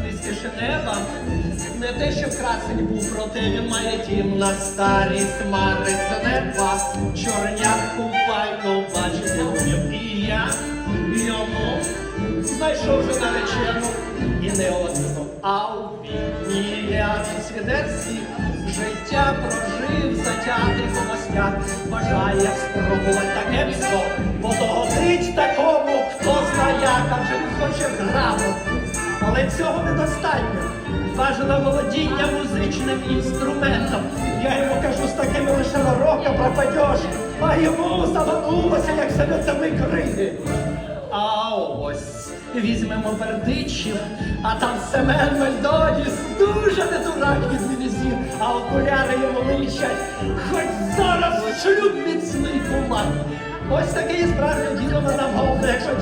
близькіше неба. Не те, що красень був, проте він має дім на старість марить неба. Чорнявку файну бачити вмів. І я йому знайшов вже наречену і не одну, а у вікні я життя прожив затятий холостяк. Бажає спробувати таке віно, бо догодить такому, хто знає, адже він хоче грамоту. Але цього недостатньо. Бажано володіння музичним інструментом. Я йому кажу, з такими лише рока пропадеш, а йому заманулося, як самі криги. А ось візьмемо бердичів, а там Семен Мельдоніс, дуже не дурак від мінізів, а окуляри йому личать, хоч зараз шлюб міцний кумар. Ось таке і справжнє діло нам головне, якщо